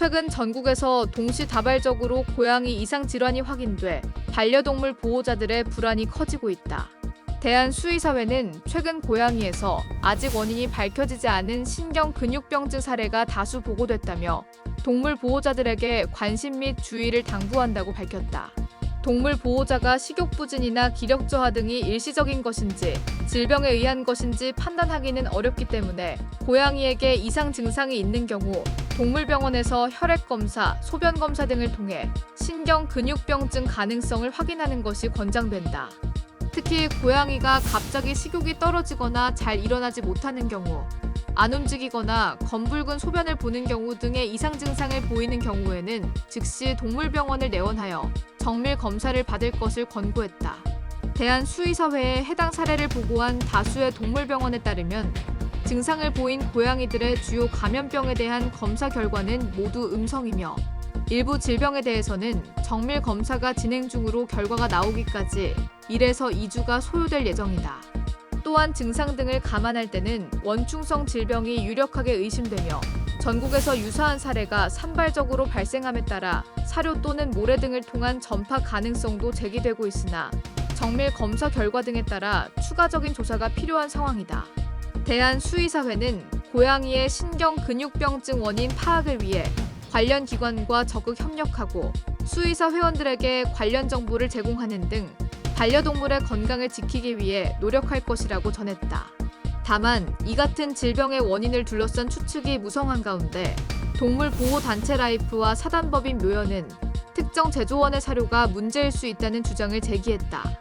최근 전국에서 동시다발적으로 고양이 이상 질환이 확인돼 반려동물 보호자들의 불안이 커지고 있다. 대한수의사회는 최근 고양이에서 아직 원인이 밝혀지지 않은 신경 근육병증 사례가 다수 보고됐다며 동물 보호자들에게 관심 및 주의를 당부한다고 밝혔다. 동물 보호자가 식욕부진이나 기력 저하 등이 일시적인 것인지 질병에 의한 것인지 판단하기는 어렵기 때문에 고양이에게 이상 증상이 있는 경우 동물병원에서 혈액 검사, 소변 검사 등을 통해 신경 근육병증 가능성을 확인하는 것이 권장된다. 특히 고양이가 갑자기 식욕이 떨어지거나 잘 일어나지 못하는 경우, 안 움직이거나 검붉은 소변을 보는 경우 등의 이상 증상을 보이는 경우에는 즉시 동물병원을 내원하여 정밀 검사를 받을 것을 권고했다. 대한수의사회에 해당 사례를 보고한 다수의 동물병원에 따르면 증상을 보인 고양이들의 주요 감염병에 대한 검사 결과는 모두 음성이며 일부 질병에 대해서는 정밀 검사가 진행 중으로 결과가 나오기까지 1에서 2주가 소요될 예정이다. 또한 증상 등을 감안할 때는 원충성 질병이 유력하게 의심되며 전국에서 유사한 사례가 산발적으로 발생함에 따라 사료 또는 모래 등을 통한 전파 가능성도 제기되고 있으나 정밀 검사 결과 등에 따라 추가적인 조사가 필요한 상황이다. 대한수의사회는 고양이의 신경 근육병증 원인 파악을 위해 관련 기관과 적극 협력하고 수의사 회원들에게 관련 정보를 제공하는 등 반려동물의 건강을 지키기 위해 노력할 것이라고 전했다. 다만 이 같은 질병의 원인을 둘러싼 추측이 무성한 가운데 동물 보호 단체 라이프와 사단법인 묘연은 특정 제조원의 사료가 문제일 수 있다는 주장을 제기했다.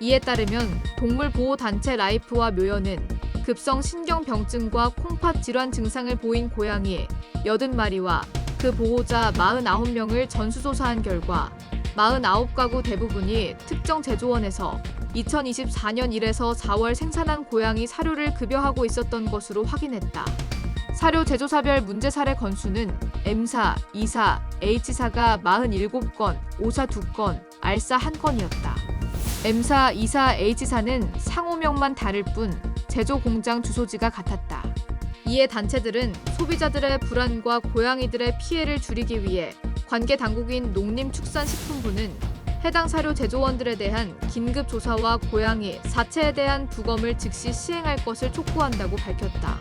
이에 따르면 동물 보호 단체 라이프와 묘연은 급성 신경병증과 콩팥 질환 증상을 보인 고양이 80마리와 그 보호자 49명을 전수조사한 결과 49가구 대부분이 특정 제조원에서 2024년 1에서 4월 생산한 고양이 사료를 급여하고 있었던 것으로 확인했다. 사료 제조사별 문제 사례 건수는 M사, E사, H사가 47건, O사 2건, R사 1건이었다. M사, E사, H사는 상호명만 다를 뿐 제조 공장 주소지가 같았다. 이에 단체들은 소비자들의 불안과 고양이들의 피해를 줄이기 위해 관계 당국인 농림축산식품부는 해당 사료 제조원들에 대한 긴급 조사와 고양이 사체에 대한 부검을 즉시 시행할 것을 촉구한다고 밝혔다.